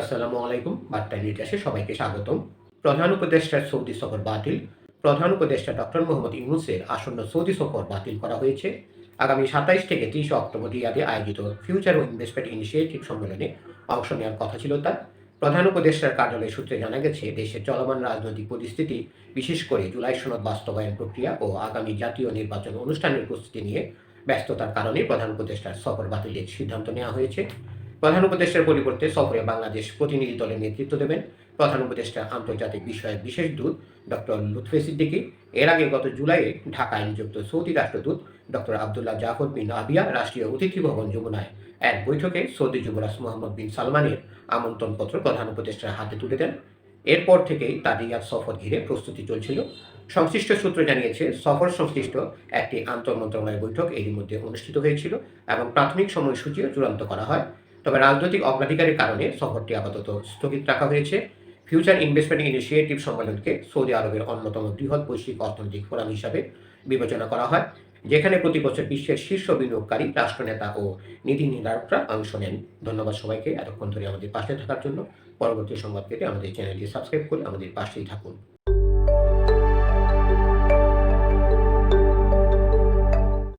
আসসালামু আলাইকুম বার্তা নির্দেশে সবাইকে স্বাগতম। প্রধান উপদেষ্টার সৌদি সফর বাতিল। প্রধান উপদেষ্টা ডক্টর মোহাম্মদ ইউনুসের আসন্ন সৌদি সফর বাতিল করা হয়েছে। আগামী সাতাইশ থেকে তিরিশে অক্টোবর রিয়াদে আয়োজিত ফিউচার ও ইনভেস্টমেন্ট ইনিশিয়েটিভ সম্মেলনে অংশ নেওয়ার কথা ছিল তার। প্রধান উপদেষ্টার কার্যালয় সূত্রে জানা গেছে, দেশের চলমান রাজনৈতিক পরিস্থিতি, বিশেষ করে জুলাই সনদ বাস্তবায়ন প্রক্রিয়া ও আগামী জাতীয় নির্বাচন অনুষ্ঠানের প্রস্তুতি নিয়ে ব্যস্ততার কারণে প্রধান উপদেষ্টার সফর বাতিলের সিদ্ধান্ত নেওয়া হয়েছে। প্রধান উপদেষ্টার পরিবর্তে সফরে বাংলাদেশ প্রতিনিধি দলের নেতৃত্ব দেবেন। প্রধান উপদেষ্টা আন্তর্জাতিক বিষয়ে বিশেষ দূত ডক্টর লুৎফে সিদ্দিকি। এর আগে গত জুলাইয়ে ঢাকায় নিযুক্ত সৌদি রাষ্ট্রদূত doctor Abdullah Jafar bin Abiya রাষ্ট্রীয় অতিথি ভবন যমুনায় এক বৈঠকে সৌদি যুবরাজ মোহাম্মদ বিন সালমানের আমন্ত্রণপত্র প্রধান উপদেষ্টার হাতে তুলে দেন। এরপর থেকেই তার রিয়াদ সফর ঘিরে প্রস্তুতি চলছিল। সংশ্লিষ্ট সূত্র জানিয়েছে, সফর সংশ্লিষ্ট একটি আন্তঃমন্ত্রণালয় বৈঠক এরই মধ্যে অনুষ্ঠিত হয়েছিল এবং প্রাথমিক সময়সূচিও চূড়ান্ত করা হয়। তবে রাজনৈতিক অগ্রাধিকারের কারণে সফরটি আপাতত স্থগিত রাখা হয়েছে। ফিউচার ইনভেস্টমেন্ট ইনিশিয়েটিভ সম্মেলনকে সৌদি আরবের অন্যতম বৃহৎ বৈশ্বিক অর্থনৈতিক ফোরাম হিসাবে বিবেচনা করা হয়, যেখানে প্রতি বছর বিশ্বের শীর্ষ বিনিয়োগকারী রাষ্ট্রনেতা ও নীতি নির্ধারকরা অংশ নেন। ধন্যবাদ সবাইকে। এতক্ষণ ধরে আমাদের পাশে থাকার জন্য। পরবর্তী সংবাদ পেতে আমাদের চ্যানেলটি সাবস্ক্রাইব করে আমাদের পাশেই থাকুন।